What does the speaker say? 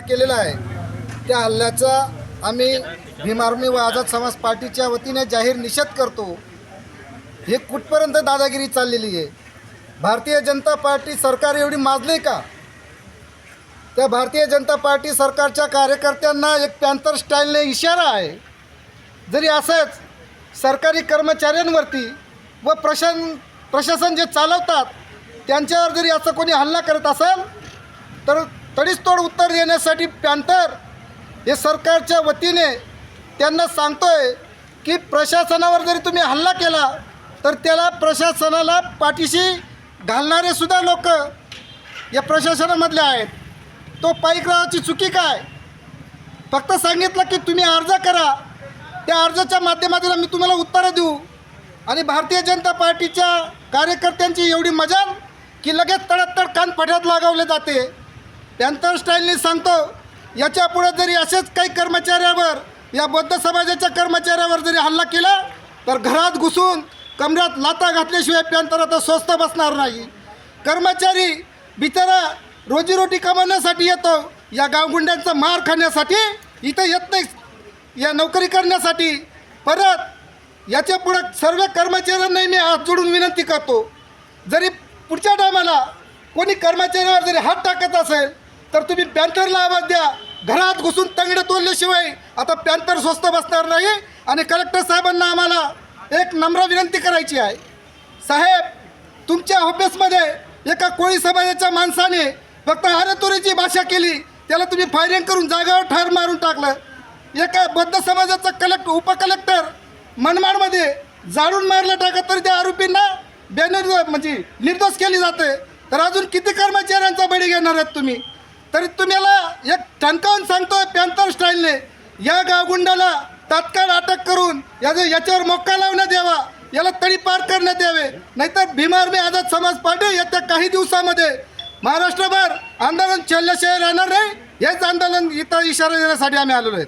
केलेला आहे. त्या हल्ल्याचा आम्ही भीम आर्मी व आझाद समाज पार्टीच्या वतीने जाहीर निषेध करतो. हे कुठपर्यंत दादागिरी चाललेली आहे? भारतीय जनता पार्टी सरकार एवढी माजली का? त्या भारतीय जनता पार्टी सरकारच्या कार्यकर्त्यांना एक पॅन्थर स्टाईलने इशारा आहे. जरी असंच सरकारी कर्मचाऱ्यांवरती व प्रशासन प्रशासन जे चालवतात त्यांच्यावर जरी असं कोणी हल्ला करत असेल तर तडीसतोड उत्तर देण्यासाठी पॅन्थर हे सरकारच्या वतीने त्यांना सांगतोय की प्रशासनावर जरी तुम्ही हल्ला केला तर त्याला प्रशासनाला पाठीशी घालणारे सुद्धा लोक या प्रशासनामधले आहेत. तो पाईकरावाची चुकी काय? फक्त सांगितलं की तुम्ही अर्ज करा. त्या अर्जाच्या माध्यमातून मी तुम्हाला उत्तरं देऊ. आणि भारतीय जनता पार्टीच्या कार्यकर्त्यांची एवढी मजाल की लगेच तडतड कान फट्यात लागवले जाते. पॅन्थर स्टाईलने सांगतो याच्यापुढे जरी असेच काही कर्मचाऱ्यावर या बौद्ध समाजाच्या कर्मचाऱ्यावर जरी हल्ला केला तर घरात घुसून कमऱ्यात लाता घातल्याशिवाय पॅन्थर आता स्वस्त बसणार नाही. कर्मचारी बिचारा रोजीरोटी कमवण्यासाठी येतो या गावगुंड्यांचा मार खाण्यासाठी इथं येत नाही या नोकरी करण्यासाठी. परत याच्या पुढं सर्व कर्मचाऱ्यांनाही मी हात जोडून विनंती करतो जरी पुढच्या टायमाला कोणी कर्मचाऱ्यावर जरी हात टाकत असेल तर तुम्ही पॅन्थरला आवाज द्या. घरात घुसून तंगडे तोडल्याशिवाय आता पॅन्थर स्वस्त बसणार नाही आणि कलेक्टर साहेबांना आम्हाला एक नम्र विनंती करायची आहे. साहेब तुमच्या ऑफिसमध्ये एका कोळी समाजाच्या माणसाने फक्त आरेतुरीची भाषा केली त्याला तुम्ही फायरिंग करून जागावर ठार मारून टाकलं. एका बद्ध समाजाचा कलेक्ट उपकलेक्टर मनमाडमध्ये जाळून मारलं टाकत तरी त्या आरोपींना बॅनर म्हणजे निर्दोष केली जाते. तर अजून किती कर्मचाऱ्यांचा बळी घेणार आहात तुम्ही? तरी तुम्हाला एक ठणकावून सांगतोय पॅन्थर स्टाईलने. या गावगुंडाला तात्काळ अटक करून याचं याच्यावर मोक्का लावण्यात द्यावा याला तरी पार करण्यात यावे. नाहीतर भीमार मी आझाद समाज पार्टी येत्या काही दिवसामध्ये महाराष्ट्रभर आंदोलन चालल्याशिवाय राहणार नाही. हेच आंदोलन इथं इशारा देण्यासाठी आम्ही आलेलो आहेत.